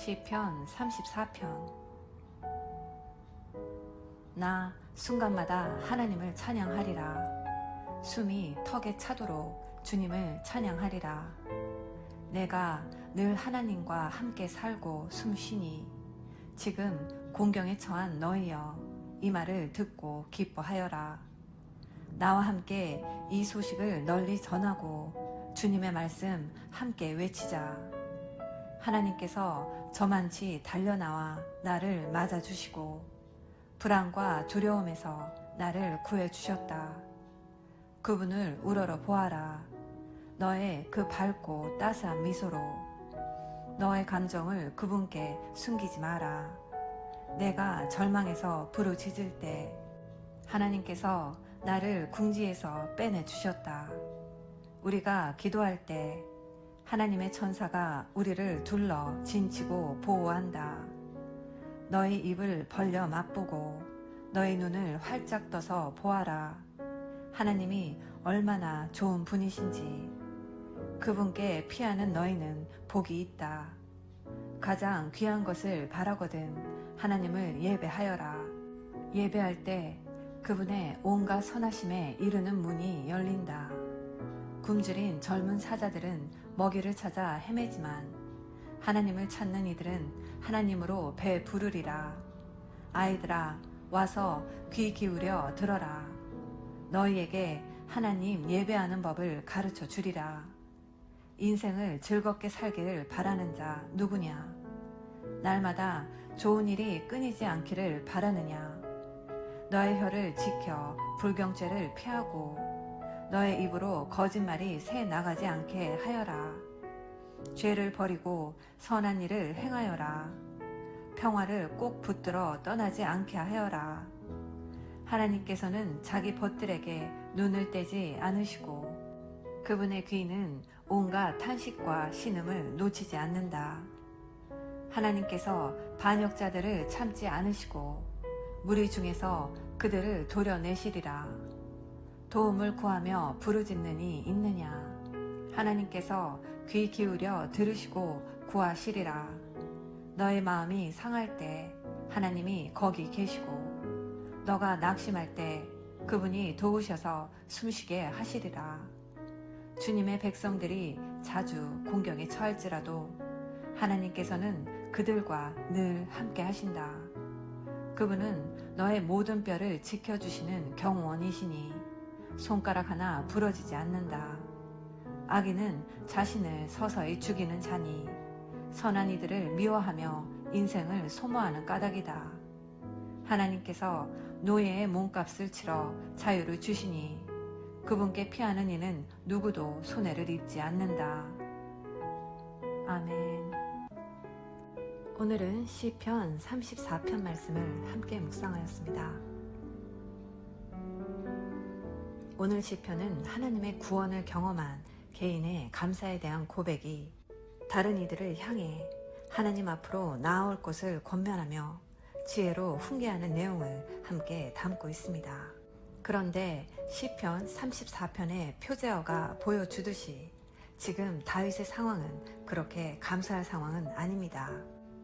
시편 34편. 나 순간마다 하나님을 찬양하리라. 숨이 턱에 차도록 주님을 찬양하리라. 내가 늘 하나님과 함께 살고 숨쉬니 지금 공경에 처한 너희여 이 말을 듣고 기뻐하여라. 나와 함께 이 소식을 널리 전하고 주님의 말씀 함께 외치자 하나님께서 저만치 달려나와 나를 맞아주시고 불안과 두려움에서 나를 구해주셨다. 그분을 우러러 보아라. 너의 그 밝고 따스한 미소로 너의 감정을 그분께 숨기지 마라. 내가 절망에서 부르짖을 때 하나님께서 나를 궁지에서 빼내 주셨다. 우리가 기도할 때 하나님의 천사가 우리를 둘러 진치고 보호한다. 너희 입을 벌려 맛보고 너희 눈을 활짝 떠서 보아라. 하나님이 얼마나 좋은 분이신지 그분께 피하는 너희는 복이 있다. 가장 귀한 것을 바라거든 하나님을 예배하여라. 예배할 때 그분의 온갖 선하심에 이르는 문이 열린다. 굶주린 젊은 사자들은 먹이를 찾아 헤매지만 하나님을 찾는 이들은 하나님으로 배 부르리라. 아이들아, 와서 귀 기울여 들어라. 너희에게 하나님 예배하는 법을 가르쳐 주리라. 인생을 즐겁게 살기를 바라는 자 누구냐? 날마다 좋은 일이 끊이지 않기를 바라느냐? 너의 혀를 지켜 불경죄를 피하고 너의 입으로 거짓말이 새 나가지 않게 하여라. 죄를 버리고 선한 일을 행하여라. 평화를 꼭 붙들어 떠나지 않게 하여라. 하나님께서는 자기 벗들에게 눈을 떼지 않으시고 그분의 귀는 온갖 탄식과 신음을 놓치지 않는다. 하나님께서 반역자들을 참지 않으시고 무리 중에서 그들을 도려내시리라. 도움을 구하며 부르짖는 이 있느냐? 하나님께서 귀 기울여 들으시고 구하시리라. 너의 마음이 상할 때 하나님이 거기 계시고 너가 낙심할 때 그분이 도우셔서 숨쉬게 하시리라. 주님의 백성들이 자주 공경에 처할지라도 하나님께서는 그들과 늘 함께 하신다. 그분은 너의 모든 뼈를 지켜주시는 경호원이시니 손가락 하나 부러지지 않는다. 악인은 자신을 서서히 죽이는 자니 선한 이들을 미워하며 인생을 소모하는 까닭이다. 하나님께서 노예의 몸값을 치러 자유를 주시니 그분께 피하는 이는 누구도 손해를 입지 않는다. 아멘. 오늘은 시편 34편 말씀을 함께 묵상하였습니다. 오늘 시편은 하나님의 구원을 경험한 개인의 감사에 대한 고백이 다른 이들을 향해 하나님 앞으로 나아올 것을 권면하며 지혜로 훈계하는 내용을 함께 담고 있습니다. 그런데 시편 34편의 표제어가 보여주듯이 지금 다윗의 상황은 그렇게 감사할 상황은 아닙니다.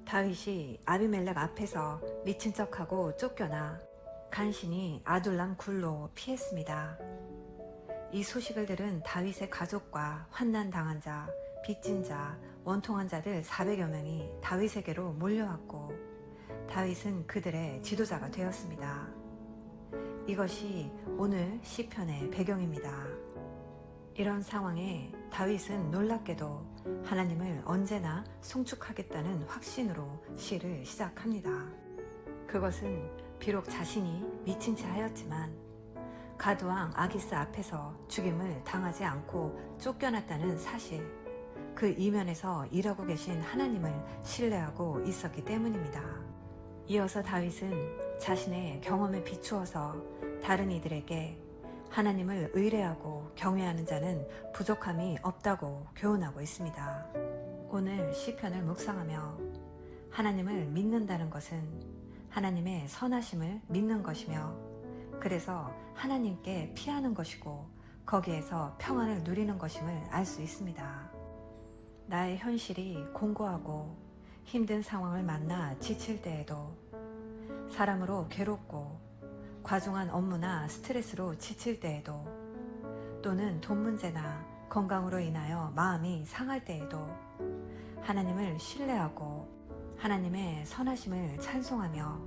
다윗이 아비멜렉 앞에서 미친 척하고 쫓겨나 간신히 아둘람 굴로 피했습니다. 이 소식을 들은 다윗의 가족과 환난 당한 자, 빚진 자, 원통한 자들 400여 명이 다윗에게로 몰려왔고 다윗은 그들의 지도자가 되었습니다. 이것이 오늘 시편의 배경입니다. 이런 상황에 다윗은 놀랍게도 하나님을 언제나 송축하겠다는 확신으로 시를 시작합니다. 그것은 비록 자신이 미친 채 하였지만 가두왕 아기스 앞에서 죽임을 당하지 않고 쫓겨났다는 사실, 그 이면에서 일하고 계신 하나님을 신뢰하고 있었기 때문입니다. 이어서 다윗은 자신의 경험에 비추어서 다른 이들에게 하나님을 의뢰하고 경외하는 자는 부족함이 없다고 교훈하고 있습니다. 오늘 시편을 묵상하며 하나님을 믿는다는 것은 하나님의 선하심을 믿는 것이며 그래서 하나님께 피하는 것이고 거기에서 평안을 누리는 것임을 알 수 있습니다. 나의 현실이 공고하고 힘든 상황을 만나 지칠 때에도 사람으로 괴롭고 과중한 업무나 스트레스로 지칠 때에도 또는 돈 문제나 건강으로 인하여 마음이 상할 때에도 하나님을 신뢰하고 하나님의 선하심을 찬송하며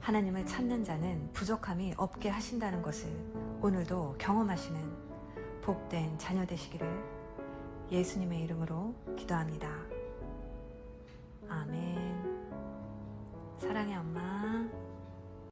하나님을 찾는 자는 부족함이 없게 하신다는 것을 오늘도 경험하시는 복된 자녀 되시기를 예수님의 이름으로 기도합니다. 아멘. 사랑해 엄마.